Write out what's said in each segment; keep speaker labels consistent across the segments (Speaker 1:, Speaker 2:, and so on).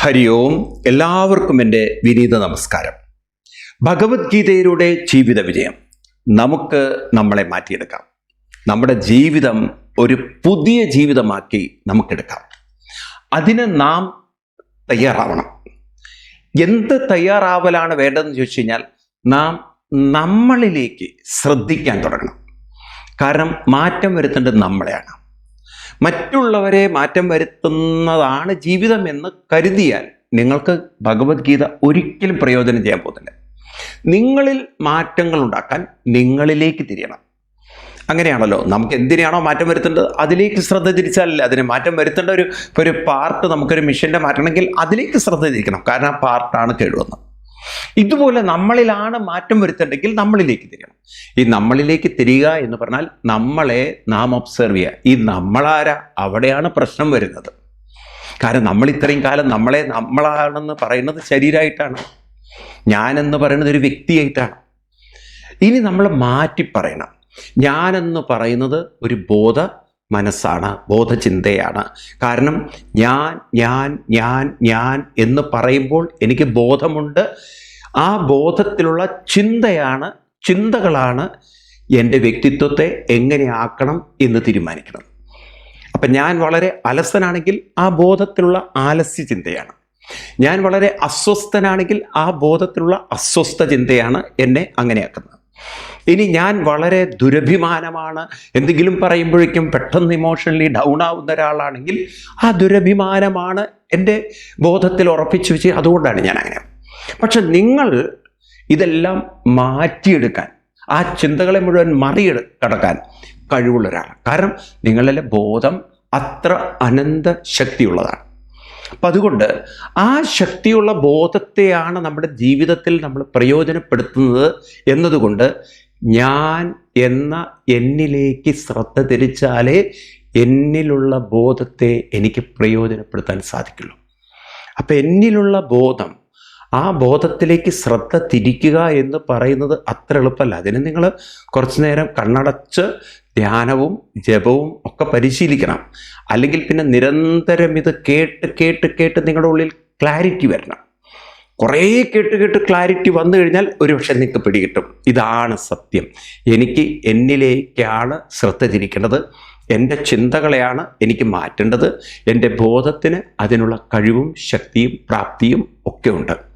Speaker 1: ഹരി ഓം എല്ലാവർക്കും എന്റെ വിനീത നമസ്കാരം. ഭഗവത്ഗീതയിലൂടെ ജീവിത വിജയം. നമുക്ക് നമ്മളെ മാറ്റിയെടുക്കാം. നമ്മുടെ ജീവിതം ഒരു പുതിയ ജീവിതമാക്കി നമുക്കെടുക്കാം. അതിന് നാം തയ്യാറാവണം. എന്ത് തയ്യാറാവലാണ് വേണ്ടതെന്ന് ചോദിച്ചു കഴിഞ്ഞാൽ നാം നമ്മളിലേക്ക് ശ്രദ്ധിക്കാൻ തുടങ്ങണം. കാരണം മാറ്റം വരുത്തേണ്ടത് നമ്മളെയാണ്. മറ്റുള്ളവരെ മാറ്റം വരുത്തുന്നതാണ് ജീവിതം എന്ന് കരുതിയാൽ നിങ്ങൾക്ക് ഭഗവത്ഗീത ഒരിക്കലും പ്രയോജനം ചെയ്യാൻ പോകുന്നില്ല. നിങ്ങളിൽ മാറ്റങ്ങൾ ഉണ്ടാക്കാൻ നിങ്ങളിലേക്ക് തിരിയണം. അങ്ങനെയാണല്ലോ നമുക്ക് എന്തിനാണോ മാറ്റം വരുത്തേണ്ടത്? അതിലേക്ക് ശ്രദ്ധ തിരിച്ചാലല്ലേ അതിന് മാറ്റം വരുത്തേണ്ട ഒരു ഒരു പാർട്ട് നമുക്കൊരു മിഷന്റെ മാറ്റണമെങ്കിൽ അതിലേക്ക് ശ്രദ്ധ തിരിക്കണം. കാരണം ആ പാർട്ടാണ് കേടുവന്നത്. ഇതുപോലെ നമ്മളിലാണ് മാറ്റം വരുത്തേണ്ടെങ്കിൽ നമ്മളിലേക്ക് തിരിയണം. ഈ നമ്മളിലേക്ക് തിരിയുക എന്ന് പറഞ്ഞാൽ നമ്മളെ നാം ഒബ്സർവ് ചെയ്യുക. ഈ നമ്മളാരാ? അവിടെയാണ് പ്രശ്നം വരുന്നത്. കാരണം നമ്മൾ ഇത്രയും കാലം നമ്മളെ നമ്മളാണെന്ന് പറയുന്നത് ശരീരമായിട്ടാണ് ഞാനെന്ന് പറയുന്നത് ഒരു വ്യക്തിയായിട്ടാണ്. ഇനി നമ്മൾ മാറ്റി പറയണം. ഞാനെന്ന് പറയുന്നത് ഒരു ബോധ മനസ്സാണ് ബോധചിന്തയാണ്. കാരണം ഞാൻ ഞാൻ ഞാൻ ഞാൻ എന്ന് പറയുമ്പോൾ എനിക്ക് ബോധമുണ്ട്. ആ ബോധത്തിലുള്ള ചിന്തയാണ് ചിന്തകളാണ് എന്റെ വ്യക്തിത്വത്തെ എങ്ങനെ ആക്കണം എന്ന് തീരുമാനിക്കണം അപ്പം ഞാൻ വളരെ അലസനാണെങ്കിൽ ആ ബോധത്തിലുള്ള ആലസ്യ ചിന്തയാണ്. ഞാൻ വളരെ അസ്വസ്ഥനാണെങ്കിൽ ആ ബോധത്തിലുള്ള അസ്വസ്ഥ ചിന്തയാണ് എന്നെ അങ്ങനെയാക്കുന്നത്. ഇനി ഞാൻ വളരെ ദുരഭിമാനമാണ് എന്തെങ്കിലും പറയുമ്പോഴേക്കും പെട്ടെന്ന് ഇമോഷണലി ഡൗൺ ആവുന്ന ഒരാളാണെങ്കിൽ ആ ദുരഭിമാനമാണ് എന്റെ ബോധത്തിൽ ഉറപ്പിച്ചു വെച്ച് അതുകൊണ്ടാണ് ഞാൻ അങ്ങനെ. പക്ഷെ നിങ്ങൾ ഇതെല്ലാം മാറ്റിയെടുക്കാൻ ആ ചിന്തകളെ മുഴുവൻ മറിയെടു കടക്കാൻ കഴിവുള്ള കാരണം നിങ്ങളിലെ ബോധം അത്ര അനന്ത ശക്തിയുള്ളതാണ്. അപ്പം അതുകൊണ്ട് ആ ശക്തിയുള്ള ബോധത്തെയാണ് നമ്മുടെ ജീവിതത്തിൽ നമ്മൾ പ്രയോജനപ്പെടുത്തുന്നത് എന്നതുകൊണ്ട് ഞാൻ എന്ന എന്നിലേക്ക് ശ്രദ്ധ തിരിച്ചാലേ എന്നിലുള്ള ബോധത്തെ എനിക്ക് പ്രയോജനപ്പെടുത്താൻ സാധിക്കുള്ളൂ. അപ്പം എന്നിലുള്ള ബോധം ആ ബോധത്തിലേക്ക് ശ്രദ്ധ തിരിക്കുക എന്ന് പറയുന്നത് അത്ര എളുപ്പമല്ല. അതിന് നിങ്ങൾ കുറച്ചു നേരം കണ്ണടച്ച് ധ്യാനവും ജപവും ഒക്കെ പരിശീലിക്കണം. അല്ലെങ്കിൽ പിന്നെ നിരന്തരം ഇത് കേട്ട് കേട്ട് കേട്ട് നിങ്ങളുടെ ഉള്ളിൽ ക്ലാരിറ്റി വരണം. കുറേ കേട്ട് കേട്ട് ക്ലാരിറ്റി വന്നു കഴിഞ്ഞാൽ ഒരുപക്ഷെ നിങ്ങൾക്ക് പിടികിട്ടും. ഇതാണ് സത്യം. എനിക്ക് എന്നിലേക്കാണ് ശ്രദ്ധ തിരിക്കേണ്ടത്. എന്റെ ചിന്തകളെയാണ് എനിക്ക് മാറ്റേണ്ടത്. എന്റെ ബോധത്തിന് അതിനുള്ള കഴിവും ശക്തിയും പ്രാപ്തിയും ഒക്കെ ഉണ്ട്.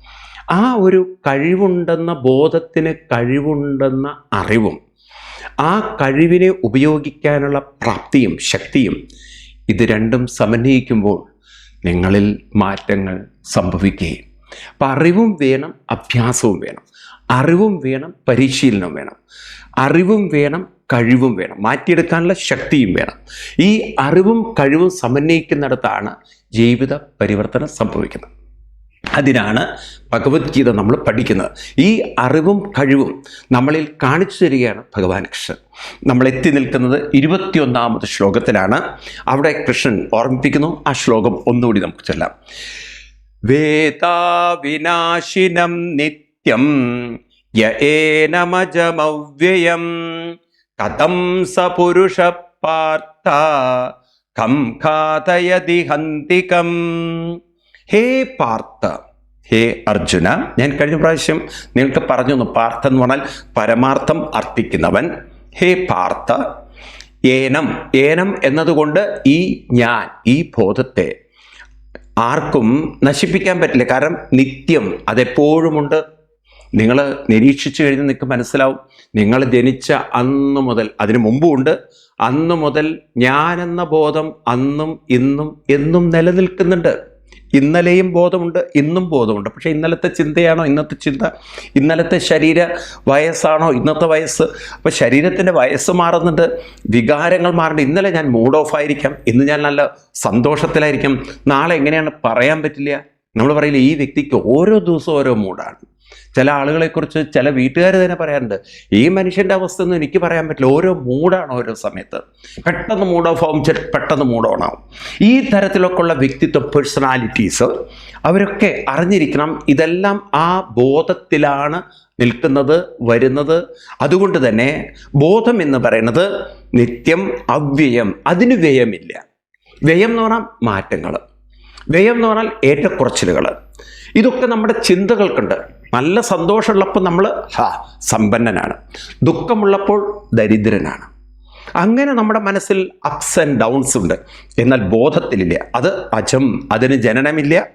Speaker 1: ആ ഒരു കഴിവുണ്ടെന്ന ബോധത്തിന് കഴിവുണ്ടെന്ന അറിവും ആ കഴിവിനെ ഉപയോഗിക്കാനുള്ള പ്രാപ്തിയും ശക്തിയും ഇത് രണ്ടും സമന്വയിക്കുമ്പോൾ നിങ്ങളിൽ മാറ്റങ്ങൾ സംഭവിക്കുകയും. അപ്പം അറിവും വേണം അഭ്യാസവും വേണം. അറിവും വേണം പരിശീലനവും വേണം. അറിവും വേണം കഴിവും വേണം. മാറ്റിയെടുക്കാനുള്ള ശക്തിയും വേണം. ഈ അറിവും കഴിവും സമന്വയിക്കുന്നിടത്താണ് ജീവിത പരിവർത്തനം സംഭവിക്കുന്നത്. അതിനാണ് ഭഗവത്ഗീത നമ്മൾ പഠിക്കുന്നത്. ഈ അറിവും കഴിവും നമ്മളിൽ കാണിച്ചു തരികയാണ് ഭഗവാൻ കൃഷ്ണൻ. നമ്മൾ എത്തി നിൽക്കുന്നത് ഇരുപത്തിയൊന്നാമത് ശ്ലോകത്തിലാണ്. അവിടെ കൃഷ്ണൻ ഓർമ്മിപ്പിക്കുന്നു. ആ ശ്ലോകം ഒന്നുകൂടി നമുക്ക് ചൊല്ലാം. വേദാവിനാശിനം നിത്യം യേനമജമവ്യയം കഥം സ പുരുഷ പാർത്ഥ കം ഘാതയതി ഹന്തികം ഹേ പാർത്ഥ ഹേ അർജുന ഞാൻ കഴിഞ്ഞ പ്രാവശ്യം നിങ്ങൾക്ക് പറഞ്ഞു പാർത്ഥ എന്ന് പറഞ്ഞാൽ പരമാർത്ഥം അർത്ഥിക്കുന്നവൻ ഹേ പാർത്ഥ ഏനം ഏനം എന്നതുകൊണ്ട് ഈ ഞാൻ ഈ ബോധത്തെ ആർക്കും നശിപ്പിക്കാൻ പറ്റില്ല. കാരണം നിത്യം അതെപ്പോഴുമുണ്ട്. നിങ്ങൾ നിരീക്ഷിച്ചു കഴിഞ്ഞ് നിങ്ങൾക്ക് മനസ്സിലാവും. നിങ്ങൾ ജനിച്ച അന്ന് മുതൽ അതിനു മുമ്പുമുണ്ട് അന്ന് മുതൽ ഞാനെന്ന ബോധം അന്നും ഇന്നും എന്നും നിലനിൽക്കുന്നുണ്ട്. ഇന്നലെയും ബോധമുണ്ട് ഇന്നും ബോധമുണ്ട്. പക്ഷേ ഇന്നലത്തെ ചിന്തയാണോ ഇന്നത്തെ ചിന്ത? ഇന്നലത്തെ ശരീര വയസ്സാണോ ഇന്നത്തെ വയസ്സ്? അപ്പോൾ ശരീരത്തിന്റെ വയസ്സ് മാറുന്നുണ്ട് വികാരങ്ങൾ മാറുന്നുണ്ട് ഇന്നലെ ഞാൻ മൂഡ് ഓഫ് ആയിരിക്കാം ഇന്ന് ഞാൻ നല്ല സന്തോഷത്തിലായിരിക്കാം. നാളെ എങ്ങനെയാണ് പറയാൻ പറ്റില്ല? നമ്മൾ പറയില്ല ഈ വ്യക്തിക്ക് ഓരോ ദിവസവും ഓരോ മൂഡാണ് ചില ആളുകളെക്കുറിച്ച് ചില വീട്ടുകാർ തന്നെ പറയാറുണ്ട് ഈ മനുഷ്യന്റെ അവസ്ഥ ഒന്നും എനിക്ക് പറയാൻ പറ്റില്ല. ഓരോ മൂഡാണ് ഓരോ സമയത്ത്. പെട്ടെന്ന് മൂഡ് ഓഫ് ആവും പെട്ടെന്ന് മൂഡ് ഓൺ ആവും. ഈ തരത്തിലൊക്കെ ഉള്ള വ്യക്തിത്വ പേഴ്സണാലിറ്റീസ് അവരൊക്കെ അറിഞ്ഞിരിക്കണം ഇതെല്ലാം ആ ബോധത്തിലാണ് നിൽക്കുന്നത് വരുന്നത്. അതുകൊണ്ട് തന്നെ ബോധം എന്ന് പറയുന്നത് നിത്യം അവ്യയം അതിന് വ്യയമില്ല. വ്യയം എന്ന് പറഞ്ഞാൽ മാറ്റങ്ങൾ വ്യയം എന്ന് പറഞ്ഞാൽ ഏറ്റക്കുറച്ചിലുകൾ ഇതൊക്കെ നമ്മുടെ ചിന്തകൾക്കുണ്ട്. നല്ല സന്തോഷമുള്ളപ്പോൾ നമ്മൾ ഹാ സമ്പന്നനാണ്. ദുഃഖമുള്ളപ്പോൾ ദരിദ്രനാണ്. അങ്ങനെ നമ്മുടെ മനസ്സിൽ അപ്സ് ആൻഡ് ഡൗൺസ് ഉണ്ട്. എന്നാൽ ബോധത്തിലില്ല. അത് അജം അതിന് ജനനമില്ല.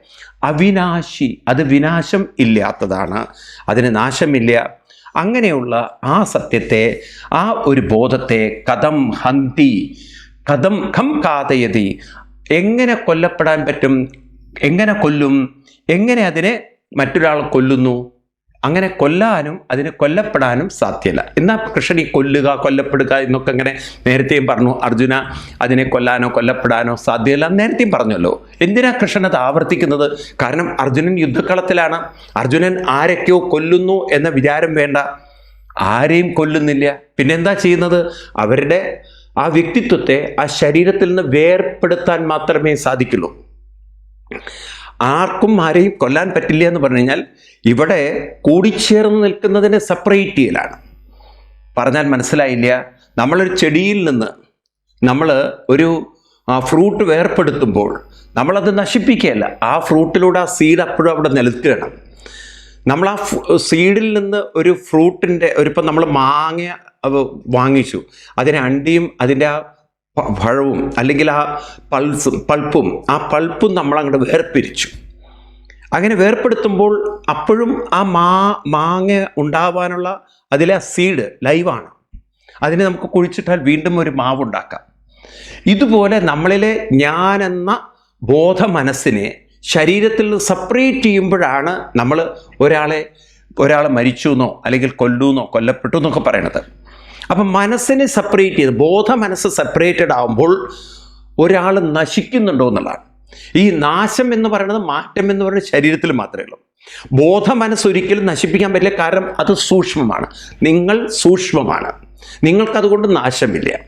Speaker 1: അവിനാശി അത് വിനാശം ഇല്ലാത്തതാണ്. അതിന് നാശമില്ല. അങ്ങനെയുള്ള ആ സത്യത്തെ ആ ഒരു ബോധത്തെ കഥം ഹന്തി കഥം ഖം കാതയതി എങ്ങനെ കൊല്ലപ്പെടാൻ പറ്റും? എങ്ങനെ കൊല്ലും? എങ്ങനെ അതിനെ മറ്റൊരാൾ കൊല്ലുന്നു? അങ്ങനെ കൊല്ലാനും അതിന് കൊല്ലപ്പെടാനും സാധ്യമല്ല എന്നാൽ കൃഷ്ണൻ ഈ കൊല്ലുക കൊല്ലപ്പെടുക എന്നൊക്കെ അങ്ങനെ നേരത്തെയും പറഞ്ഞു. അർജുന അതിനെ കൊല്ലാനോ കൊല്ലപ്പെടാനോ സാധ്യമല്ല നേരത്തെയും പറഞ്ഞല്ലോ. എന്തിനാ കൃഷ്ണൻ അത് ആവർത്തിക്കുന്നത്? കാരണം അർജുനൻ യുദ്ധക്കളത്തിലാണ്. അർജുനൻ ആരൊക്കെയോ കൊല്ലുന്നു എന്ന വിചാരം വേണ്ട. ആരെയും കൊല്ലുന്നില്ല. പിന്നെന്താ ചെയ്യുന്നത്? അവരുടെ ആ വ്യക്തിത്വത്തെ ആ ശരീരത്തിൽ നിന്ന് വേർപ്പെടുത്താൻ മാത്രമേ സാധിക്കുള്ളൂ. ആർക്കും ആരെയും കൊല്ലാൻ പറ്റില്ല എന്ന് പറഞ്ഞു കഴിഞ്ഞാൽ ഇവിടെ കൂടിച്ചേർന്ന് നിൽക്കുന്നതിനെ സെപ്പറേറ്റ് ചെയ്യലാണ്. പറഞ്ഞാൽ മനസ്സിലായില്ല. നമ്മളൊരു ചെടിയിൽ നിന്ന് നമ്മൾ ഒരു ഫ്രൂട്ട് വേർപ്പെടുത്തുമ്പോൾ നമ്മളത് നശിപ്പിക്കുകയല്ല. ആ ഫ്രൂട്ടിലൂടെ ആ സീഡ് അപ്പോഴും അവിടെ നിൽക്കുകയാണ് നമ്മൾ ആ സീഡിൽ നിന്ന് ഒരു ഫ്രൂട്ടിന്റെ ഒരു ഇപ്പം നമ്മൾ മാങ്ങ അത് വാങ്ങിച്ചു. അതിനെ അണ്ടിയും അതിന്റെ ആ പഴവും അല്ലെങ്കിൽ ആ പൾസും പൾപ്പും ആ പൾപ്പും നമ്മൾ അങ്ങോട്ട് വേർപിരിച്ചു. അങ്ങനെ വേർപ്പെടുത്തുമ്പോൾ അപ്പോഴും ആ മാ മാങ്ങ ഉണ്ടാവാനുള്ള അതിലെ ആ സീഡ് ലൈവാണ്. അതിനെ നമുക്ക് കുഴിച്ചിട്ടാൽ വീണ്ടും ഒരു മാവുണ്ടാക്കാം. ഇതുപോലെ നമ്മളിലെ ഞാനെന്ന ബോധ മനസ്സിനെ ശരീരത്തിൽ നിന്ന് സെപ്പറേറ്റ് ചെയ്യുമ്പോഴാണ് നമ്മൾ ഒരാളെ ഒരാളെ മരിച്ചു എന്നോ അല്ലെങ്കിൽ കൊല്ലൂന്നോ കൊല്ലപ്പെട്ടു എന്നൊക്കെ പറയണത്. അപ്പം മനസ്സിനെ സെപ്പറേറ്റ് ചെയ്ത് ബോധ മനസ്സ് സെപ്പറേറ്റഡ് ആകുമ്പോൾ ഒരാൾ നശിക്കുന്നുണ്ടോ എന്നുള്ളതാണ്. ഈ നാശം എന്ന് പറയുന്നത് മാറ്റം എന്ന് പറയുന്നത് ശരീരത്തിൽ മാത്രമേ ഉള്ളൂ. ബോധ മനസ്സ് ഒരിക്കലും നശിപ്പിക്കാൻ പറ്റില്ല കാരണം അത് സൂക്ഷ്മമാണ്. നിങ്ങൾ സൂക്ഷ്മമാണ്. നിങ്ങൾക്കതുകൊണ്ട് നാശമില്ല.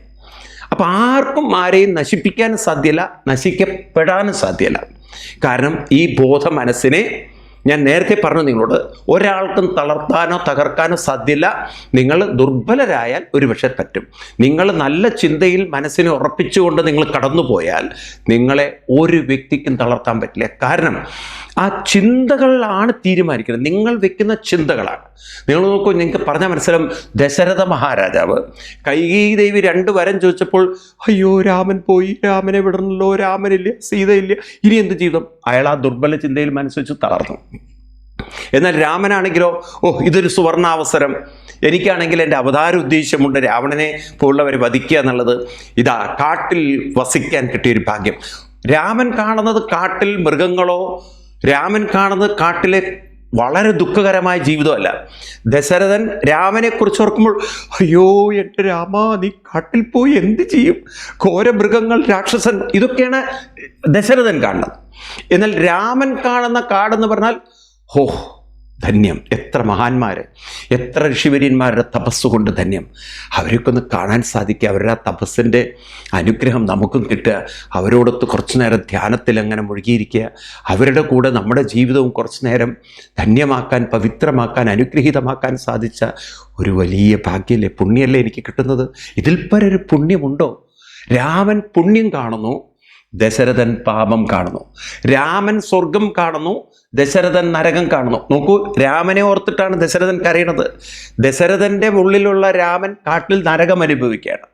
Speaker 1: അപ്പം ആർക്കും ആരെയും നശിപ്പിക്കാനും സാധ്യല്ല നശിക്കപ്പെടാനും സാധ്യല്ല. കാരണം ഈ ബോധ മനസ്സിനെ ഞാൻ നേരത്തെ പറഞ്ഞു നിങ്ങളോട് ഒരാൾക്കും തളർത്താനോ തകർക്കാനോ സാധ്യല്ല. നിങ്ങൾ ദുർബലരായാൽ ഒരുപക്ഷെ പറ്റും. നിങ്ങൾ നല്ല ചിന്തയിൽ മനസ്സിനെ ഉറപ്പിച്ചുകൊണ്ട് നിങ്ങൾ കടന്നുപോയാൽ നിങ്ങളെ ഒരു വ്യക്തിക്കും തളർത്താൻ പറ്റില്ല. കാരണം ആ ചിന്തകളാണ് തീരുമാനിക്കുന്നത്. നിങ്ങൾ വെക്കുന്ന ചിന്തകളാണ്. നിങ്ങൾ നോക്കൂ നിങ്ങൾക്ക് പറഞ്ഞ മനസ്സിലും ദശരഥ മഹാരാജാവ് കൈകീ ദേവി രണ്ട് വരം ചോദിച്ചപ്പോൾ അയ്യോ രാമൻ പോയി. രാമനെ വിടണല്ലോ രാമനില്ല? സീതയില്ല? ഇനി എന്ത് ജീവിതം അയാൾ ആ ദുർബല ചിന്തയിൽ മനസ്സ് വെച്ച് തളർന്നു. എന്നാൽ രാമനാണെങ്കിലോ ഓ ഇതൊരു സുവർണാവസരം. എനിക്കാണെങ്കിൽ എന്റെ അവതാര ഉദ്ദേശമുണ്ട് രാവണനെ പോലുള്ളവരെ വധിക്കുക എന്നുള്ളത്. ഇതാ കാട്ടിൽ വസിക്കാൻ കിട്ടിയൊരു ഭാഗ്യം. രാമൻ കാണുന്നത് കാട്ടിൽ മൃഗങ്ങളോ രാമൻ കാണുന്നത് കാട്ടിലെ വളരെ ദുഃഖകരമായ ജീവിതമല്ല. ദശരഥൻ രാമനെ കുറിച്ച് ഓർക്കുമ്പോൾ അയ്യോ എന്റെ രാമ നീ കാട്ടിൽ പോയി എന്ത് ചെയ്യും? ഘോര മൃഗങ്ങൾ രാക്ഷസൻ ഇതൊക്കെയാണ് ദശരഥൻ കാണുന്നത്. എന്നാൽ രാമൻ കാണുന്ന കാടെന്ന് പറഞ്ഞാൽ ഹോ ധന്യം. എത്ര മഹാന്മാർ എത്ര ഋഷിവര്യന്മാരുടെ തപസ്സുകൊണ്ട് ധന്യം. അവരൊക്കെ ഒന്ന് കാണാൻ സാധിക്കുക. അവരുടെ ആ തപസ്സിന്റെ അനുഗ്രഹം നമുക്കും കിട്ടുക. അവരോടൊത്ത് കുറച്ചു നേരം ധ്യാനത്തിൽ അങ്ങനെ മുഴുകിയിരിക്കുക. അവരുടെ കൂടെ നമ്മുടെ ജീവിതവും കുറച്ചു നേരം ധന്യമാക്കാൻ പവിത്രമാക്കാൻ അനുഗ്രഹീതമാക്കാൻ സാധിച്ച ഒരു വലിയ ഭാഗ്യമല്ലേ പുണ്യമല്ലേ എനിക്ക് കിട്ടുന്നത്? ഇതിൽ പുണ്യമുണ്ടോ? രാമൻ പുണ്യം കാണുന്നു. ദശരഥൻ പാപം കാണുന്നു. രാമൻ സ്വർഗം കാണുന്നു ദശരഥൻ നരകം കാണുന്നു. നോക്കൂ രാമനെ ഓർത്തിട്ടാണ് ദശരഥൻ കരയണത്. ദശരഥന്റെ ഉള്ളിലുള്ള രാമൻ കാട്ടിൽ നരകം അനുഭവിക്കുകയാണ്.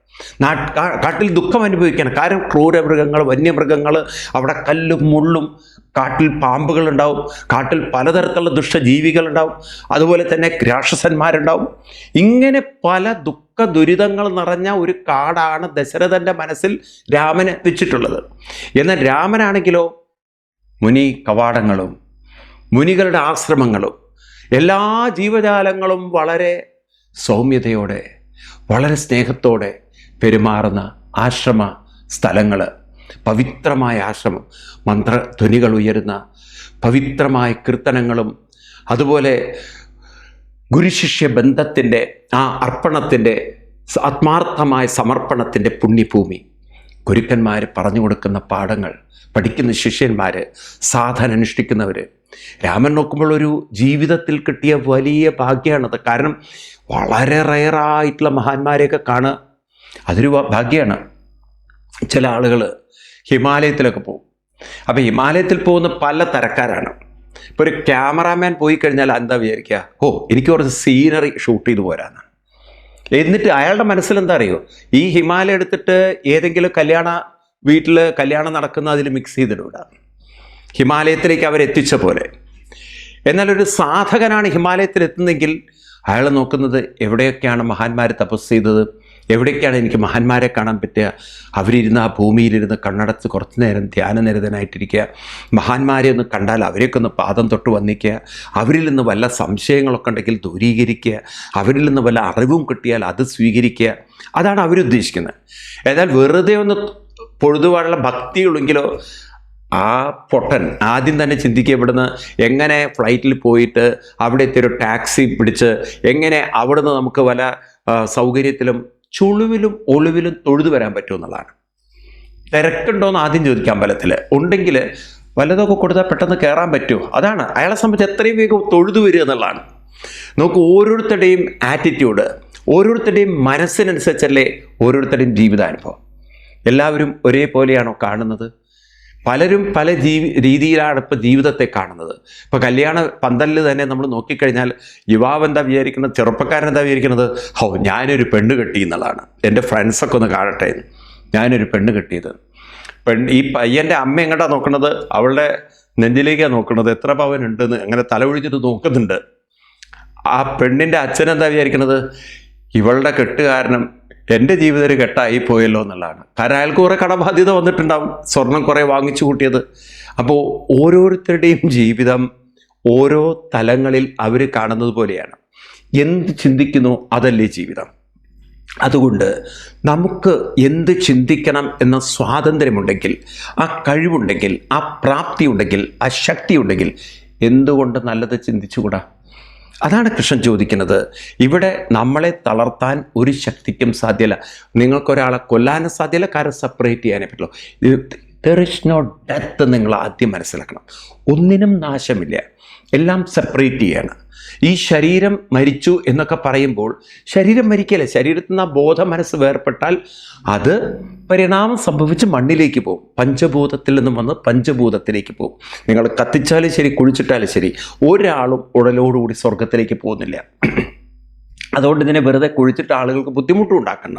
Speaker 1: കാട്ടിൽ ദുഃഖം അനുഭവിക്കണം. കാരണം ക്രൂരമൃഗങ്ങൾ വന്യമൃഗങ്ങൾ അവിടെ കല്ലും മുള്ളും കാട്ടിൽ പാമ്പുകളുണ്ടാവും. കാട്ടിൽ പലതരത്തിലുള്ള ദുഷ്ടജീവികളുണ്ടാവും. അതുപോലെ തന്നെ രാക്ഷസന്മാരുണ്ടാവും. ഇങ്ങനെ പല ദുഃഖ ദുരിതങ്ങൾ നിറഞ്ഞ ഒരു കാടാണ് ദശരഥന്റെ മനസ്സിൽ രാമനെ വെച്ചിട്ടുള്ളത്. എന്നാൽ രാമനാണെങ്കിലോ മുനി കവാടങ്ങളും മുനികളുടെ ആശ്രമങ്ങളും എല്ലാ ജീവജാലങ്ങളും വളരെ സൗമ്യതയോടെ വളരെ സ്നേഹത്തോടെ പെരുമാറുന്ന ആശ്രമ സ്ഥലങ്ങൾ പവിത്രമായ ആശ്രമം. മന്ത്രധ്വനികൾ ഉയരുന്ന പവിത്രമായ കീർത്തനങ്ങളും അതുപോലെ ഗുരുശിഷ്യ ബന്ധത്തിന്റെ ആ അർപ്പണത്തിന്റെ ആത്മാർത്ഥമായ സമർപ്പണത്തിന്റെ പുണ്യഭൂമി. ഗുരുക്കന്മാർ പറഞ്ഞു കൊടുക്കുന്ന പാഠങ്ങൾ പഠിക്കുന്ന ശിഷ്യന്മാർ സാധന അനുഷ്ഠിക്കുന്നവർ രാമൻ നോക്കുമ്പോൾ ഒരു ജീവിതത്തിൽ കിട്ടിയ വലിയ ഭാഗ്യമാണത് കാരണം വളരെ റയറായിട്ടുള്ള മഹാന്മാരെയൊക്കെ കാണുക അതൊരു ഭാഗ്യമാണ് ചില ആളുകൾ ഹിമാലയത്തിലൊക്കെ പോകും. അപ്പോൾ ഹിമാലയത്തിൽ പോകുന്ന പല തരക്കാരാണ്. ഇപ്പോൾ ഒരു ക്യാമറാമാൻ പോയി കഴിഞ്ഞാൽ എന്താ വിചാരിക്കുക ഓ എനിക്ക് കുറച്ച് സീനറി ഷൂട്ട് ചെയ്ത് പോരാന്ന്. എന്നിട്ട് അയാളുടെ മനസ്സിൽ എന്താ അറിയോ? ഈ ഹിമാലയം എടുത്തിട്ട് ഏതെങ്കിലും കല്യാണ വീട്ടിൽ കല്യാണം നടക്കുന്ന അതിൽ മിക്സ് ചെയ്തിടുക ഹിമാലയത്തിലേക്ക് അവരെത്തിച്ച പോലെ. എന്നാൽ ഒരു സാധകനാണ് ഹിമാലയത്തിൽ എത്തുന്നതെങ്കിൽ അയാൾ നോക്കുന്നത് എവിടെയൊക്കെയാണ് മഹാന്മാർ തപസ് ചെയ്തത്? എവിടെയൊക്കെയാണ് എനിക്ക് മഹാന്മാരെ കാണാൻ പറ്റുക? അവരിരുന്ന് ആ ഭൂമിയിലിരുന്ന് കണ്ണടച്ച് കുറച്ച് നേരം ധ്യാനനിരതനായിട്ടിരിക്കുക. മഹാന്മാരെ ഒന്ന് കണ്ടാൽ അവരെയൊക്കെ ഒന്ന് പാദം തൊട്ട് വന്നിക്കുക. അവരിൽ നിന്ന് വല്ല സംശയങ്ങളൊക്കെ ഉണ്ടെങ്കിൽ ദൂരീകരിക്കുക. അവരിൽ നിന്ന് വല്ല അറിവും കിട്ടിയാൽ അത് സ്വീകരിക്കുക. അതാണ് അവരുദ്ദേശിക്കുന്നത്. എന്നാൽ വെറുതെ ഒന്ന് പൊഴുതുവാനുള്ള ഭക്തിയുള്ളെങ്കിലോ ആ പൊട്ടൻ ആദ്യം തന്നെ ചിന്തിക്കുക ഇവിടുന്ന് എങ്ങനെ ഫ്ലൈറ്റിൽ പോയിട്ട് അവിടെ ഒരു ടാക്സി പിടിച്ച് എങ്ങനെ അവിടുന്ന് നമുക്ക് വല്ല സൗകര്യത്തിലും ചുളിവിലും ഒളിവിലും തൊഴുതു വരാൻ പറ്റുമെന്നുള്ളതാണ് തിരക്കുണ്ടോയെന്ന് ആദ്യം ചോദിക്കാം അമ്പലത്തിൽ ഉണ്ടെങ്കിൽ വല്ലതൊക്കെ കൊടുത്താൽ പെട്ടെന്ന് കയറാൻ പറ്റുമോ? അതാണ്. അയാളെ സംബന്ധിച്ച് എത്രയും വേഗം തൊഴുതു വരിക എന്നുള്ളതാണ്. നമുക്ക് ഓരോരുത്തരുടെയും ആറ്റിറ്റ്യൂഡ് ഓരോരുത്തരുടെയും മനസ്സിനനുസരിച്ചല്ലേ ഓരോരുത്തരുടെയും ജീവിതാനുഭവം. എല്ലാവരും ഒരേപോലെയാണോ കാണുന്നത്? പലരും പല ജീവി രീതിയിലാണ് ഇപ്പോൾ ജീവിതത്തെ കാണുന്നത്. ഇപ്പോൾ കല്യാണ പന്തലിൽ തന്നെ നമ്മൾ നോക്കിക്കഴിഞ്ഞാൽ യുവാവ് എന്താ വിചാരിക്കുന്നത്? ചെറുപ്പക്കാരൻ എന്താ വിചാരിക്കുന്നത്? ഹോ ഞാനൊരു പെണ്ണ് കെട്ടി എന്നുള്ളതാണ്. എന്റെ ഫ്രണ്ട്സൊക്കെ ഒന്ന് കാണട്ടെ ഞാനൊരു പെണ്ണ് കെട്ടിയത്. പെൺ ഈ പയ്യന്റെ അമ്മ എങ്ങോട്ടാണ് നോക്കുന്നത് അവളുടെ നെഞ്ചിലേക്കാണ് നോക്കുന്നത് എത്ര പവൻ ഉണ്ടെന്ന് അങ്ങനെ തല നോക്കുന്നുണ്ട്. ആ പെണ്ണിന്റെ അച്ഛൻ എന്താ വിചാരിക്കുന്നത് ഇവളുടെ കെട്ടുകാരനും എന്റെ ജീവിതം ഒരു കെട്ടായി പോയല്ലോ എന്നുള്ളതാണ്. കാരണം അയാൾക്ക് കുറേ കടബാധ്യത വന്നിട്ടുണ്ടാവും. സ്വർണം കുറേ വാങ്ങിച്ചു കൂട്ടിയത്. അപ്പോൾ ഓരോരുത്തരുടെയും ജീവിതം ഓരോ തലങ്ങളിൽ അവർ കാണുന്നത് പോലെയാണ്. എന്ത് ചിന്തിക്കുന്നു അതല്ലേ ജീവിതം. അതുകൊണ്ട് നമുക്ക് എന്ത് ചിന്തിക്കണം എന്ന സ്വാതന്ത്ര്യമുണ്ടെങ്കിൽ ആ കഴിവുണ്ടെങ്കിൽ ആ പ്രാപ്തി ഉണ്ടെങ്കിൽ ആ ശക്തി ഉണ്ടെങ്കിൽ എന്തുകൊണ്ട് നല്ലത് ചിന്തിച്ചുകൂടാ? അതാണ് കൃഷ്ണൻ ചോദിക്കുന്നത്. ഇവിടെ നമ്മളെ തളർത്താൻ ഒരു ശക്തിക്കും സാധ്യമല്ല നിങ്ങൾക്കൊരാളെ കൊല്ലാനും സാധ്യമല്ല കാരണം സെപ്പറേറ്റ് ചെയ്യാനേ പറ്റുള്ളൂ. ദർ ഇസ് നോ ഡെത്ത് നിങ്ങൾ ആദ്യം മനസ്സിലാക്കണം. ഒന്നിനും നാശമില്ല. എല്ലാം സെപ്പറേറ്റ് ചെയ്യാണ്. ഈ ശരീരം മരിച്ചു എന്നൊക്കെ പറയുമ്പോൾ ശരീരം മരിക്കല്ലേ? ശരീരത്തിൽ നിന്ന് ആ ബോധ മനസ്സ് വേർപെട്ടാൽ അത് പരിണാമം സംഭവിച്ച് മണ്ണിലേക്ക് പോകും. പഞ്ചഭൂതത്തിൽ നിന്നും വന്ന് പഞ്ചഭൂതത്തിലേക്ക് പോകും. നിങ്ങൾ കത്തിച്ചാലും ശരി കുഴിച്ചിട്ടാലും ശരി ഒരാളും ഉടലോടുകൂടി സ്വർഗത്തിലേക്ക് പോകുന്നില്ല. അതുകൊണ്ട് ഇതിനെ വെറുതെ കുഴിച്ചിട്ട് ആളുകൾക്ക് ബുദ്ധിമുട്ടും ഉണ്ടാക്കണ്ട.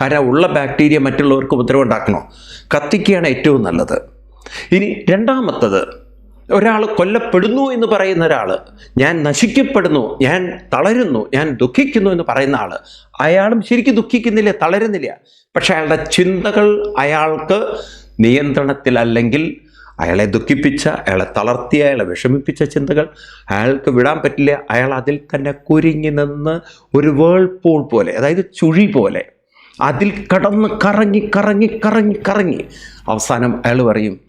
Speaker 1: കാരണം ഉള്ള ബാക്ടീരിയ മറ്റുള്ളവർക്ക് ഉപദ്രവം ഉണ്ടാക്കണോ കത്തിക്കുകയാണ് ഏറ്റവും നല്ലത്. ഇനി രണ്ടാമത്തത് ഒരാൾ കൊല്ലപ്പെടുന്നു എന്ന് പറയുന്ന ഒരാൾ ഞാൻ നശിക്കപ്പെടുന്നു ഞാൻ തളരുന്നു ഞാൻ ദുഃഖിക്കുന്നു എന്ന് പറയുന്ന ആൾ അയാളും ശരിക്കും ദുഃഖിക്കുന്നില്ല തളരുന്നില്ല. പക്ഷെ അയാളുടെ ചിന്തകൾ അയാൾക്ക് നിയന്ത്രണത്തിലല്ലെങ്കിൽ അയാളെ ദുഃഖിപ്പിച്ച അയാളെ തളർത്തിയ അയാളെ വിഷമിപ്പിച്ച ചിന്തകൾ അയാൾക്ക് വിടാൻ പറ്റില്ല. അയാൾ അതിൽ തന്നെ കുരുങ്ങി നിന്ന് ഒരു വേൾപൂൾ പോലെ അതായത് ചുഴി പോലെ അതിൽ കടന്ന് കറങ്ങി കറങ്ങി കറങ്ങി കറങ്ങി. അവസാനം അയാൾ പറയും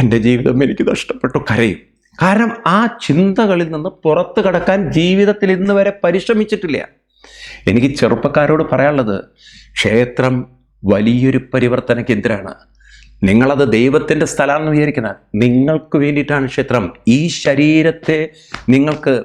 Speaker 1: എന്റെ ജീവിതം എനിക്ക് നഷ്ടപ്പെട്ടു കരയും. കാരണം ആ ചിന്തകളിൽ നിന്ന് പുറത്ത് കടക്കാൻ ജീവിതത്തിൽ ഇന്ന് വരെ പരിശ്രമിച്ചിട്ടില്ല. എനിക്ക് ചെറുപ്പക്കാരോട് പറയാനുള്ളത് ക്ഷേത്രം വലിയൊരു പരിവർത്തന കേന്ദ്രമാണ്. നിങ്ങളത് ദൈവത്തിന്റെ സ്ഥലമാണെന്ന് വിചാരിക്കുന്നത് നിങ്ങൾക്ക് വേണ്ടിയിട്ടാണ് ക്ഷേത്രം. ഈ ശരീരത്തെ നിങ്ങൾക്ക്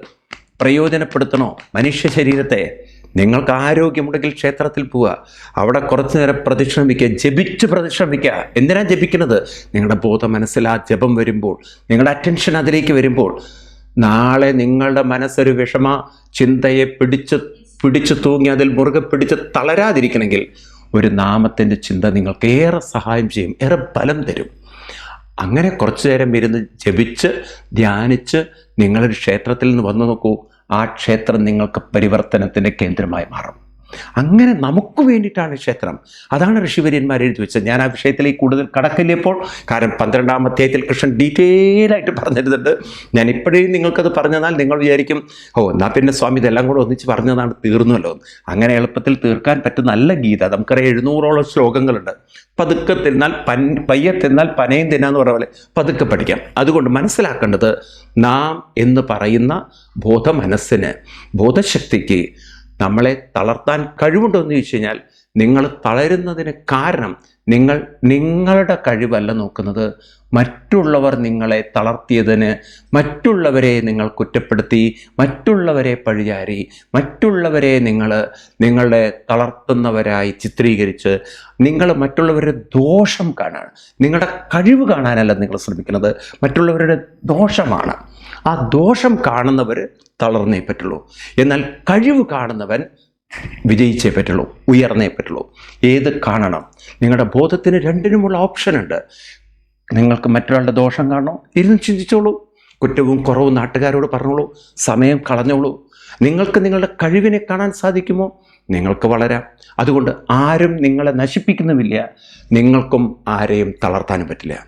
Speaker 1: പ്രയോജനപ്പെടുത്തണോ? മനുഷ്യ ശരീരത്തെ. നിങ്ങൾക്ക് ആരോഗ്യമുണ്ടെങ്കിൽ ക്ഷേത്രത്തിൽ പോവുക. അവിടെ കുറച്ചു നേരം പ്രതിശ്രമിക്കുക ജപിച്ച് പ്രതിശ്രമിക്കുക എന്തിനാണ് ജപിക്കുന്നത്? നിങ്ങളുടെ ബോധ മനസ്സിൽ ആ ജപം വരുമ്പോൾ നിങ്ങളുടെ അറ്റൻഷൻ അതിലേക്ക് വരുമ്പോൾ നാളെ നിങ്ങളുടെ മനസ്സൊരു വിഷമ ചിന്തയെ പിടിച്ച് പിടിച്ചു തൂങ്ങി അതിൽ മുറുകെ പിടിച്ച് തളരാതിരിക്കണമെങ്കിൽ ഒരു നാമത്തിന്റെ ചിന്ത നിങ്ങൾക്ക് ഏറെ സഹായം ചെയ്യും ഏറെ ബലം തരും. അങ്ങനെ കുറച്ചു നേരം ഇരുന്ന് ജപിച്ച് ധ്യാനിച്ച് നിങ്ങളൊരു ക്ഷേത്രത്തിൽ നിന്ന് വന്നു നോക്കൂ. ആ ക്ഷേത്രം നിങ്ങൾക്ക് പരിവർത്തനത്തിന്റെ കേന്ദ്രമായി മാറും. അങ്ങനെ നമുക്ക് വേണ്ടിയിട്ടാണ് ക്ഷേത്രം. അതാണ് ഋഷിവര്യന്മാർ എഴുതി വെച്ചത്. ഞാൻ ആ വിഷയത്തിലേക്ക് കൂടുതൽ കടക്കില്ലപ്പോൾ കാരണം പന്ത്രണ്ടാം അധ്യായത്തിൽ കൃഷ്ണൻ ഡീറ്റെയിൽ ആയിട്ട് പറഞ്ഞിരുന്നുണ്ട്. ഞാൻ ഇപ്പോഴേ നിങ്ങൾക്കത് പറഞ്ഞതാൽ നിങ്ങൾ വിചാരിക്കും ഓ എന്നാൽ പിന്നെ സ്വാമി ഇതെല്ലാം കൂടെ ഒന്നിച്ച് പറഞ്ഞതാണ് തീർന്നല്ലോ. അങ്ങനെ എളുപ്പത്തിൽ തീർക്കാൻ പറ്റുന്ന നല്ല ഗീത. നമുക്കറിയാം എഴുന്നൂറോളം ശ്ലോകങ്ങളുണ്ട്. പതുക്കെ തിന്നാൽ പൻ പയ്യെ തിന്നാൽ പനയും തിന്നാന്ന് പറഞ്ഞ പോലെ പതുക്കെ പഠിക്കാം. അതുകൊണ്ട് മനസ്സിലാക്കേണ്ടത് നാം എന്ന് പറയുന്ന ബോധ മനസ്സിന് ബോധശക്തിക്ക് നമ്മളെ തളർത്താൻ കഴിവുണ്ടോ എന്ന് ചോദിച്ചു കഴിഞ്ഞാൽ നിങ്ങൾ തളരുന്നതിന് കാരണം നിങ്ങൾ നിങ്ങളുടെ കഴിവല്ല നോക്കുന്നത്. മറ്റുള്ളവർ നിങ്ങളെ തളർത്തിയതിന് മറ്റുള്ളവരെ നിങ്ങൾ കുറ്റപ്പെടുത്തി മറ്റുള്ളവരെ പഴിചാരി മറ്റുള്ളവരെ നിങ്ങൾ നിങ്ങളെ തളർത്തുന്നവരായി ചിത്രീകരിച്ച് നിങ്ങൾ മറ്റുള്ളവരുടെ ദോഷം കാണാൻ നിങ്ങളുടെ കഴിവ് കാണാനല്ല നിങ്ങൾ ശ്രമിക്കുന്നത്. മറ്റുള്ളവരുടെ ദോഷമാണ്. ആ ദോഷം കാണുന്നവർ തളർന്നേ പറ്റുള്ളൂ. എന്നാൽ കഴിവ് കാണുന്നവൻ വിജയിച്ചേ പറ്റുള്ളൂ ഉയർന്നേ പറ്റുള്ളൂ. ഏത് കാണണം? നിങ്ങളുടെ ബോധത്തിന് രണ്ടിനുമുള്ള ഓപ്ഷനുണ്ട് നിങ്ങൾക്ക് മറ്റൊരാളുടെ ദോഷം കാണണോ. ഇരുന്ന് ചിന്തിച്ചോളൂ. കുറ്റവും കുറവും നാട്ടുകാരോട് പറഞ്ഞോളൂ. സമയം കളഞ്ഞോളൂ. നിങ്ങൾക്ക് നിങ്ങളുടെ കഴിവിനെ കാണാൻ സാധിക്കുമോ? നിങ്ങൾക്ക് വളരാം. അതുകൊണ്ട് ആരും നിങ്ങളെ നശിപ്പിക്കുന്നുമില്ല. നിങ്ങൾക്കും ആരെയും തളർത്താനും പറ്റില്ല.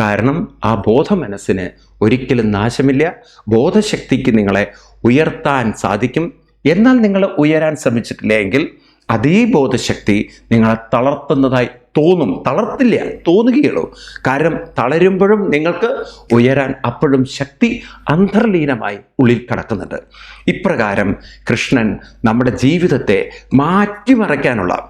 Speaker 1: കാരണം ആ ബോധ മനസ്സിന് ഒരിക്കലും നാശമില്ല. ബോധശക്തിക്ക് നിങ്ങളെ ഉയർത്താൻ സാധിക്കും. എന്നാൽ നിങ്ങൾ ഉയരാൻ ശ്രമിച്ചിട്ടില്ലെങ്കിൽ അതേ ബോധശക്തി നിങ്ങളെ തളർത്തുന്നതായി തോന്നും. തളർത്തില്ല തോന്നുകയുള്ളൂ. കാരണം തളരുമ്പോഴും നിങ്ങൾക്ക് ഉയരാൻ അപ്പോഴും ശക്തി അന്തർലീനമായി ഉള്ളിൽ കിടക്കുന്നുണ്ട്. ഇപ്രകാരം കൃഷ്ണൻ നമ്മുടെ ജീവിതത്തെ മാറ്റിമറയ്ക്കാനുള്ള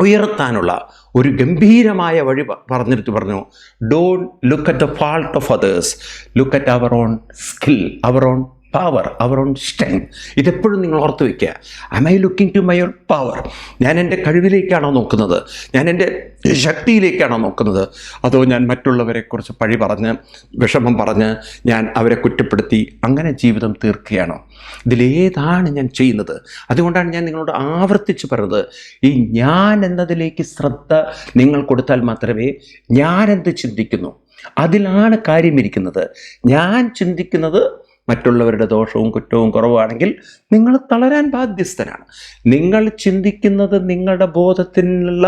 Speaker 1: ഉയർത്താനുള്ള ഒരു ഗംഭീരമായ വഴി പറഞ്ഞിട്ട് പറഞ്ഞു. Don't look at the fault of others look at our own skill our own power our own strength ഇതെപ്പോഴും നിങ്ങൾ ഓർത്ത് വയ്ക്കുക I I looking to my own power ഞാൻ എന്റെ കഴിവിലേക്കാണോ നോക്കുന്നത്? ഞാൻ എന്റെ ശക്തിയിലേക്കാണോ നോക്കുന്നത്? അതോ ഞാൻ മറ്റുള്ളവരെക്കുറിച്ച് പഴി പറഞ്ഞ് വിഷമം പറഞ്ഞ് ഞാൻ അവരെ കുറ്റപ്പെടുത്തി അങ്ങനെ ജീവിതം തീർക്കുകയാണോ? ഇതിലേതാണ് ഞാൻ ചെയ്യുന്നത്? അതുകൊണ്ടാണ് ഞാൻ നിങ്ങളോട് ആവർത്തിച്ച് പറഞ്ഞത്. ഈ ഞാൻ എന്നതിലേക്ക് ശ്രദ്ധ നിങ്ങൾ കൊടുത്താൽ മാത്രമേ ഞാനെന്ത് ചിന്തിക്കുന്നു? അതിലാണ് കാര്യമിരിക്കുന്നത് ഞാൻ ചിന്തിക്കുന്നത് മറ്റുള്ളവരുടെ ദോഷവും കുറ്റവും കുറവാണെങ്കിൽ നിങ്ങൾ തളരാൻ ബാധ്യസ്ഥനാണ് നിങ്ങൾ ചിന്തിക്കുന്നത് നിങ്ങളുടെ ബോധത്തിനുള്ള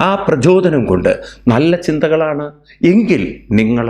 Speaker 1: ആ പ്രചോദനം കൊണ്ട് നല്ല ചിന്തകളാണ്. എങ്കിൽ നിങ്ങൾ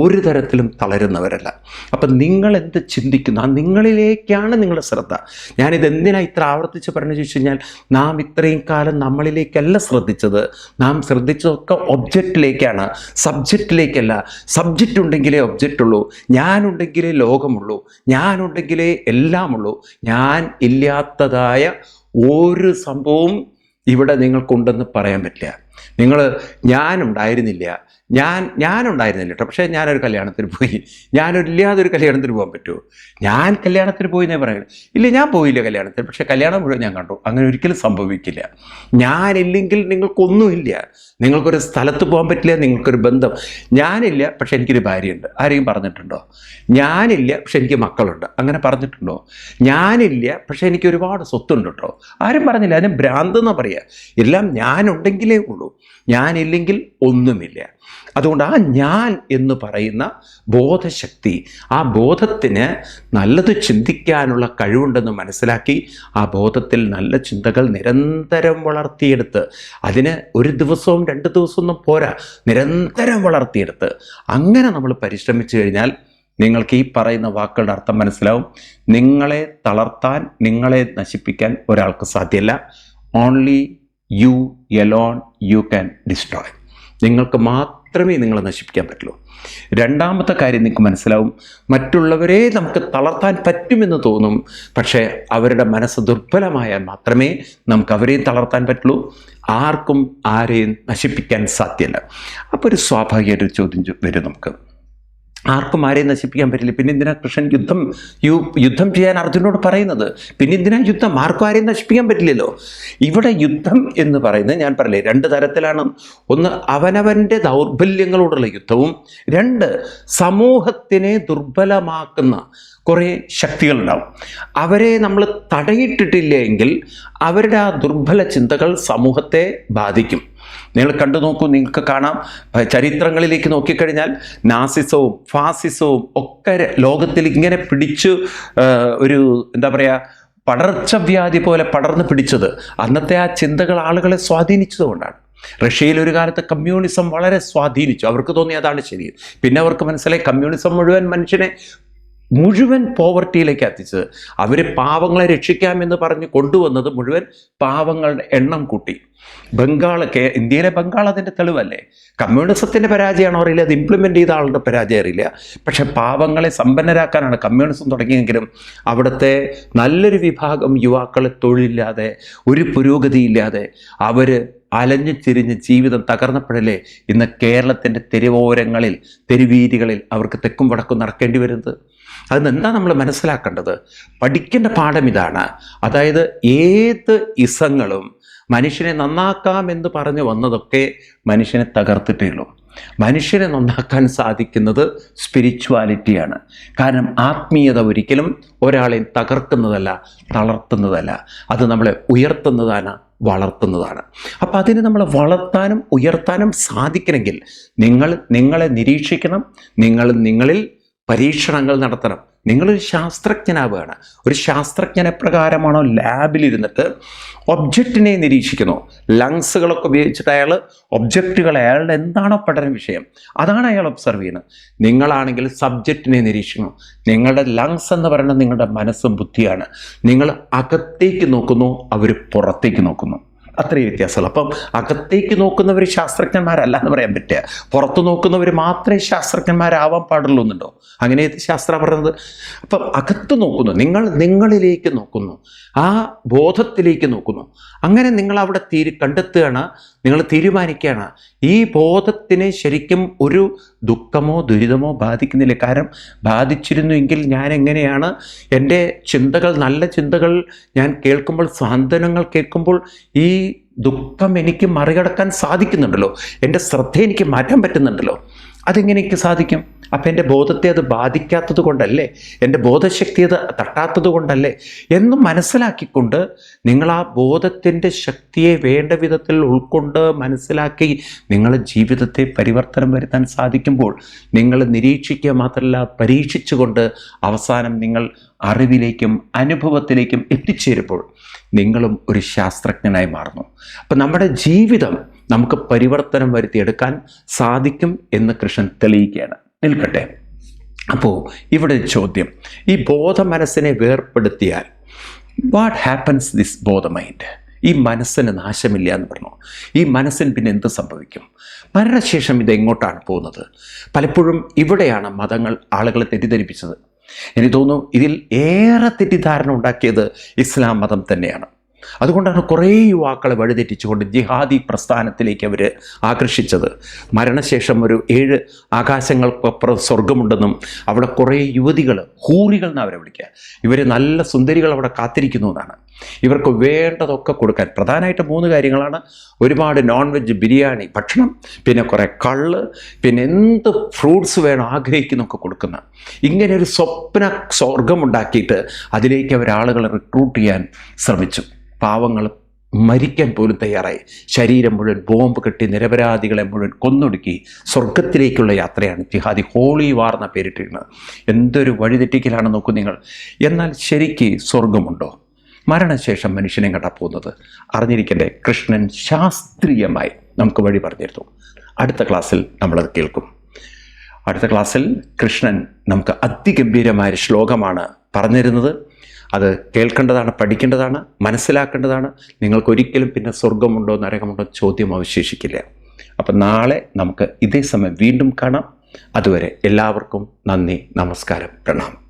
Speaker 1: ഒരു തരത്തിലും തളരുന്നവരല്ല. അപ്പം നിങ്ങൾ എന്ത് ചിന്തിക്കുന്നു? ആ നിങ്ങളിലേക്കാണ് നിങ്ങളുടെ ശ്രദ്ധ. ഞാനിത് എന്തിനാണ് ഇത്ര ആവർത്തിച്ച് പറഞ്ഞു ചോദിച്ചു കഴിഞ്ഞാൽ നാം ഇത്രയും കാലം നമ്മളിലേക്കല്ല ശ്രദ്ധിച്ചത്. നാം ശ്രദ്ധിച്ചതൊക്കെ ഒബ്ജക്റ്റിലേക്കാണ്. സബ്ജക്റ്റിലേക്കല്ല. സബ്ജക്റ്റ് ഉണ്ടെങ്കിലേ ഒബ്ജക്റ്റ് ഉള്ളൂ ഞാനുണ്ടെങ്കിലേ ലോകമുള്ളൂ. ഞാനുണ്ടെങ്കിലേ എല്ലാമുള്ളൂ. ഞാൻ ഇല്ലാത്തതായ ഒരു സംഭവവും ഇവിടെ നിങ്ങൾക്കുണ്ടെന്ന് പറയാൻ പറ്റില്ല. നിങ്ങൾ ഞാനുണ്ടായിരുന്നില്ല. ഞാൻ ഞാനുണ്ടായിരുന്നില്ല കേട്ടോ പക്ഷേ ഞാനൊരു കല്യാണത്തിന് പോയി. ഞാനൊരില്ലാതൊരു കല്യാണത്തിന് പോകാൻ പറ്റുമോ ഞാൻ കല്യാണത്തിന് പോയി എന്നേ പറയുന്നത് ഇല്ല ഞാൻ പോയില്ല കല്യാണത്തിന്. പക്ഷേ കല്യാണം മുഴുവൻ ഞാൻ കണ്ടു. അങ്ങനെ ഒരിക്കലും സംഭവിക്കില്ല. ഞാനില്ലെങ്കിൽ നിങ്ങൾക്കൊന്നുമില്ല. നിങ്ങൾക്കൊരു സ്ഥലത്ത് പോകാൻ പറ്റില്ല നിങ്ങൾക്കൊരു ബന്ധം. ഞാനില്ല പക്ഷേ എനിക്കൊരു ഭാര്യയുണ്ട്. ആരെയും പറഞ്ഞിട്ടുണ്ടോ? ഞാനില്ല പക്ഷെ എനിക്ക് മക്കളുണ്ട്. അങ്ങനെ പറഞ്ഞിട്ടുണ്ടോ? ഞാനില്ല പക്ഷെ എനിക്ക് ഒരുപാട് സ്വത്തുണ്ട് കേട്ടോ ആരും പറഞ്ഞില്ല. അതിന് ഭ്രാന്ത് എന്നാ പറയുക എല്ലാം ഞാനുണ്ടെങ്കിലേ ഉള്ളൂ. ഞാനില്ലെങ്കിൽ ഒന്നുമില്ല. അതുകൊണ്ട് ആ ഞാൻ എന്ന് പറയുന്ന ബോധശക്തി ആ ബോധത്തിന് നല്ലത് ചിന്തിക്കാനുള്ള കഴിവുണ്ടെന്ന് മനസ്സിലാക്കി ആ ബോധത്തിൽ നല്ല ചിന്തകൾ നിരന്തരം വളർത്തിയെടുത്ത് അതിന് ഒരു ദിവസവും രണ്ട് ദിവസമൊന്നും പോരാ നിരന്തരം വളർത്തിയെടുത്ത്. അങ്ങനെ നമ്മൾ പരിശ്രമിച്ചു കഴിഞ്ഞാൽ നിങ്ങൾക്ക് ഈ പറയുന്ന വാക്കുകളുടെ അർത്ഥം മനസ്സിലാവും. നിങ്ങളെ തളർത്താൻ നിങ്ങളെ നശിപ്പിക്കാൻ ഒരാൾക്ക് സാധ്യമല്ല only you alone you can destroy നിങ്ങൾക്ക് മാത്രമേ നിങ്ങളെ നശിപ്പിക്കാൻ പറ്റുള്ളൂ. രണ്ടാമത്തെ കാര്യം നിങ്ങൾക്ക് മനസ്സിലാവും. മറ്റുള്ളവരെ നമുക്ക് തളർത്താൻ പറ്റുമെന്ന് തോന്നും. പക്ഷേ അവരുടെ മനസ്സ് ദുർബലമായാൽ മാത്രമേ നമുക്ക് അവരെയും തളർത്താൻ പറ്റുള്ളൂ. ആർക്കും ആരെയും നശിപ്പിക്കാൻ സാധ്യമല്ല അപ്പോൾ ഒരു സ്വാഭാവികമായിട്ടൊരു ചോദ്യം ചോ- വരും നമുക്ക്. ആർക്കും ആരെയും നശിപ്പിക്കാൻ പറ്റില്ല. പിന്നെ എന്തിനാ കൃഷ്ണൻ യുദ്ധം യു യുദ്ധം ചെയ്യാൻ അർജുനോട് പറയുന്നത്? പിന്നെ എന്തിനാ യുദ്ധം? ആർക്കും ആരെയും നശിപ്പിക്കാൻ പറ്റില്ലല്ലോ. ഇവിടെ യുദ്ധം എന്ന് പറയുന്നത് ഞാൻ പറയില്ലേ രണ്ട് തരത്തിലാണ്. ഒന്ന് അവനവന്റെ ദൗർബല്യങ്ങളോടുള്ള യുദ്ധവും. രണ്ട് സമൂഹത്തിനെ ദുർബലമാക്കുന്ന കുറേ ശക്തികളുണ്ടാവും. അവരെ നമ്മൾ തടയിട്ടിട്ടില്ല എങ്കിൽ അവരുടെ ആ ദുർബല ചിന്തകൾ സമൂഹത്തെ ബാധിക്കും. നിങ്ങൾ കണ്ടു നോക്കൂ നിങ്ങൾക്ക് കാണാം. ചരിത്രങ്ങളിലേക്ക് നോക്കിക്കഴിഞ്ഞാൽ നാസിസവും ഫാസിസവും ഒക്കെ ലോകത്തിൽ ഇങ്ങനെ പിടിച്ചു ഒരു എന്താ പറയുക പടർച്ചവ്യാധി പോലെ പടർന്നു പിടിച്ചത്. അന്നത്തെ ആ ചിന്തകൾ ആളുകളെ സ്വാധീനിച്ചതുകൊണ്ടാണ് റഷ്യയിൽ ഒരു കാലത്ത് കമ്മ്യൂണിസം വളരെ സ്വാധീനിച്ചു. അവർക്ക് തോന്നി അതാണ് ശരി. പിന്നെ അവർക്ക് മനസ്സിലായി കമ്മ്യൂണിസം മുഴുവൻ മനുഷ്യനെ മുഴുവൻ പോവർട്ടിയിലേക്ക് എത്തിച്ചത് അവർ പാവങ്ങളെ രക്ഷിക്കാമെന്ന് പറഞ്ഞ് കൊണ്ടുവന്നത് മുഴുവൻ പാവങ്ങളുടെ എണ്ണം കൂട്ടി. ബംഗാൾ കേ ഇന്ത്യയിലെ ബംഗാൾ അതിന്റെ തെളിവല്ലേ? കമ്മ്യൂണിസത്തിന്റെ പരാജയമാണോ അറിയില്ല അത് ഇംപ്ലിമെന്റ് ചെയ്ത ആളുടെ പരാജയം അറിയില്ല. പക്ഷേ പാവങ്ങളെ സമ്പന്നരാക്കാനാണ് കമ്മ്യൂണിസം തുടങ്ങിയെങ്കിലും അവിടുത്തെ നല്ലൊരു വിഭാഗം യുവാക്കളെ തൊഴിലില്ലാതെ ഒരു പുരോഗതിയില്ലാതെ അവർ അലഞ്ഞു തിരിഞ്ഞ് ജീവിതം തകർന്നപ്പോഴല്ലേ ഇന്ന് കേരളത്തിന്റെ തെരുവോരങ്ങളിൽ തെരുവീതികളിൽ അവർക്ക് തെക്കും വടക്കും നടക്കേണ്ടി വരുന്നത്? അതിന് എന്താ നമ്മൾ മനസ്സിലാക്കേണ്ടത്? പഠിക്കേണ്ട പാഠം ഇതാണ്. അതായത് ഏത് ഇസങ്ങളും മനുഷ്യനെ നന്നാക്കാം എന്ന് പറഞ്ഞു വന്നതൊക്കെ മനുഷ്യനെ തകർത്തിട്ടേ ഉള്ളൂ. മനുഷ്യനെ നന്നാക്കാൻ സാധിക്കുന്നത് സ്പിരിച്വാലിറ്റിയാണ് കാരണം ആത്മീയത ഒരിക്കലും ഒരാളെ തകർക്കുന്നതല്ല തളർത്തുന്നതല്ല. അത് നമ്മളെ ഉയർത്തുന്നതാണ് വളർത്തുന്നതാണ്. അപ്പം അതിന് നമ്മൾ വളർത്താനും ഉയർത്താനും സാധിക്കണമെങ്കിൽ നിങ്ങൾ നിങ്ങളെ നിരീക്ഷിക്കണം. നിങ്ങൾ നിങ്ങളിൽ പരീക്ഷണങ്ങൾ നടത്തണം. നിങ്ങളൊരു ശാസ്ത്രജ്ഞനാവുകയാണ്. ഒരു ശാസ്ത്രജ്ഞനെ പ്രകാരമാണോ ലാബിലിരുന്നിട്ട് ഒബ്ജക്റ്റിനെ നിരീക്ഷിക്കുന്നു. ലങ്സുകളൊക്കെ ഉപയോഗിച്ചിട്ട് അയാൾ ഒബ്ജക്റ്റുകൾ അയാളുടെ എന്താണോ പഠന വിഷയം അതാണ് അയാൾ ഒബ്സർവ് ചെയ്യുന്നത്. നിങ്ങളാണെങ്കിൽ സബ്ജക്റ്റിനെ നിരീക്ഷിക്കുന്നു. നിങ്ങളുടെ ലങ്സ് എന്ന് പറയുന്നത് നിങ്ങളുടെ മനസ്സും ബുദ്ധിയാണ്. നിങ്ങൾ അകത്തേക്ക് നോക്കുന്നു അവർ പുറത്തേക്ക് നോക്കുന്നു. അത്രയും വ്യത്യാസമുള്ളൂ. അപ്പം അകത്തേക്ക് നോക്കുന്നവർ ശാസ്ത്രജ്ഞന്മാരല്ല എന്ന് പറയാൻ പറ്റുക. പുറത്ത് നോക്കുന്നവർ മാത്രമേ ശാസ്ത്രജ്ഞന്മാരാവാൻ പാടുള്ളൂ എന്നുണ്ടോ? അങ്ങനെ ശാസ്ത്രം പറയുന്നത് അപ്പം അകത്ത് നോക്കുന്നു. നിങ്ങൾ നിങ്ങളിലേക്ക് നോക്കുന്നു. ആ ബോധത്തിലേക്ക് നോക്കുന്നു. അങ്ങനെ നിങ്ങൾ അവിടെ തീരു കണ്ടെത്തുകയാണ് നിങ്ങൾ തീരുമാനിക്കുകയാണ്. ഈ ബോധത്തിനെ ശരിക്കും ഒരു ദുഃഖമോ ദുരിതമോ ബാധിക്കുന്നില്ല. കാരണം ബാധിച്ചിരുന്നുവെങ്കിൽ ഞാൻ എങ്ങനെയാണ്? എന്റെ ചിന്തകൾ നല്ല ചിന്തകൾ ഞാൻ കേൾക്കുമ്പോൾ സാന്ത്വനങ്ങൾ കേൾക്കുമ്പോൾ ഈ ദുഃഖം എനിക്ക് മറികടക്കാൻ സാധിക്കുന്നുണ്ടല്ലോ. എന്റെ ശ്രദ്ധ എനിക്ക് മാറ്റാൻ പറ്റുന്നുണ്ടല്ലോ. അതെങ്ങനെ എനിക്ക് സാധിക്കും? അപ്പം എന്റെ ബോധത്തെ അത് ബാധിക്കാത്തത് കൊണ്ടല്ലേ? എന്റെ ബോധശക്തി അത് തട്ടാത്തത് കൊണ്ടല്ലേ? എന്ന് മനസ്സിലാക്കിക്കൊണ്ട് നിങ്ങൾ ആ ബോധത്തിന്റെ ശക്തിയെ വേണ്ട വിധത്തിൽ ഉൾക്കൊണ്ട് മനസ്സിലാക്കി നിങ്ങളുടെ ജീവിതത്തെ പരിവർത്തനം വരുത്താൻ സാധിക്കുമ്പോൾ നിങ്ങൾ നിരീക്ഷിക്കുക മാത്രമല്ല പരീക്ഷിച്ചുകൊണ്ട് അവസാനം നിങ്ങൾ അറിവിലേക്കും അനുഭവത്തിലേക്കും എത്തിച്ചേരുമ്പോൾ നിങ്ങളും ഒരു ശാസ്ത്രജ്ഞനായി മാറുന്നു. അപ്പം നമ്മുടെ ജീവിതം നമുക്ക് പരിവർത്തനം വരുത്തിയെടുക്കാൻ സാധിക്കും എന്ന് കൃഷ്ണൻ തെളിയിക്കുകയാണ്. നിൽക്കട്ടെ. അപ്പോൾ ഇവിടെ ചോദ്യം. ഈ ബോധ മനസ്സിനെ വേർപ്പെടുത്തിയാൽ വാട്ട് ഹാപ്പൻസ് ദിസ് ബോധ മൈൻഡ് ഈ മനസ്സിന് നാശമില്ല എന്ന് പറഞ്ഞു. ഈ മനസ്സിന് പിന്നെ എന്ത് സംഭവിക്കും? മരണശേഷം ഇത് എങ്ങോട്ടാണ് പോകുന്നത്? പലപ്പോഴും ഇവിടെയാണ് മതങ്ങൾ ആളുകളെ തെറ്റിദ്ധരിപ്പിച്ചത്. എനിക്ക് തോന്നുന്നു ഇതിൽ ഏറെ തെറ്റിദ്ധാരണ ഉണ്ടാക്കിയത് ഇസ്ലാം മതം തന്നെയാണ്. അതുകൊണ്ടാണ് കുറേ യുവാക്കളെ വഴിതെറ്റിച്ചുകൊണ്ട് ജിഹാദി പ്രസ്ഥാനത്തിലേക്ക് അവർ ആകർഷിച്ചത്. മരണശേഷം ഒരു ഏഴ് ആകാശങ്ങൾക്കപ്പുറം സ്വർഗമുണ്ടെന്നും അവിടെ കുറേ യുവതികൾ ഹൂറികൾ എന്ന് അവരെ വിളിക്കുക. ഇവർ നല്ല സുന്ദരികൾ അവിടെ കാത്തിരിക്കുന്നു എന്നാണ്. ഇവർക്ക് വേണ്ടതൊക്കെ കൊടുക്കാൻ പ്രധാനമായിട്ട് മൂന്ന് കാര്യങ്ങളാണ്. ഒരുപാട് നോൺ വെജ് ബിരിയാണി ഭക്ഷണം പിന്നെ കുറേ കള്ള് പിന്നെ എന്ത് ഫ്രൂട്ട്സ് വേണം ആഗ്രഹിക്കുന്നൊക്കെ കൊടുക്കുന്ന. ഇങ്ങനെ ഒരു സ്വപ്ന സ്വർഗമുണ്ടാക്കിയിട്ട് അതിലേക്ക് അവരാളുകളെ റിക്രൂട്ട് ചെയ്യാൻ ശ്രമിച്ചു. പാവങ്ങൾ മരിക്കാൻ പോലും തയ്യാറായി. ശരീരം മുഴുവൻ ബോംബ് കെട്ടി നിരപരാധികളെ മുഴുവൻ കൊന്നൊടുക്കി സ്വർഗത്തിലേക്കുള്ള യാത്രയാണ് ജിഹാദി ഹോളി വാർ എന്ന പേരിട്ടിരുന്നത്. എന്തൊരു വഴിതെറ്റിക്കലാണ് നോക്കൂ നിങ്ങൾ. എന്നാൽ ശരിക്ക് സ്വർഗമുണ്ടോ മരണശേഷം മനുഷ്യനെ കണ്ടാ പോകുന്നത്. അറിഞ്ഞിരിക്കട്ടെ കൃഷ്ണൻ ശാസ്ത്രീയമായി നമുക്ക് വഴി പറഞ്ഞിരുന്നു. അടുത്ത ക്ലാസ്സിൽ നമ്മളത് കേൾക്കും. അടുത്ത ക്ലാസ്സിൽ കൃഷ്ണൻ നമുക്ക് അതിഗംഭീരമായ ശ്ലോകമാണ് പറഞ്ഞിരുന്നത്. അത് കേൾക്കേണ്ടതാണ് പഠിക്കേണ്ടതാണ് മനസ്സിലാക്കേണ്ടതാണ്. നിങ്ങൾക്കൊരിക്കലും പിന്നെ സ്വർഗമുണ്ടോ നരകമുണ്ടോ ചോദ്യം അവശേഷിക്കില്ല. അപ്പം നാളെ നമുക്ക് ഇതേ സമയം വീണ്ടും കാണാം. അതുവരെ എല്ലാവർക്കും നന്ദി നമസ്കാരം പ്രണാമം.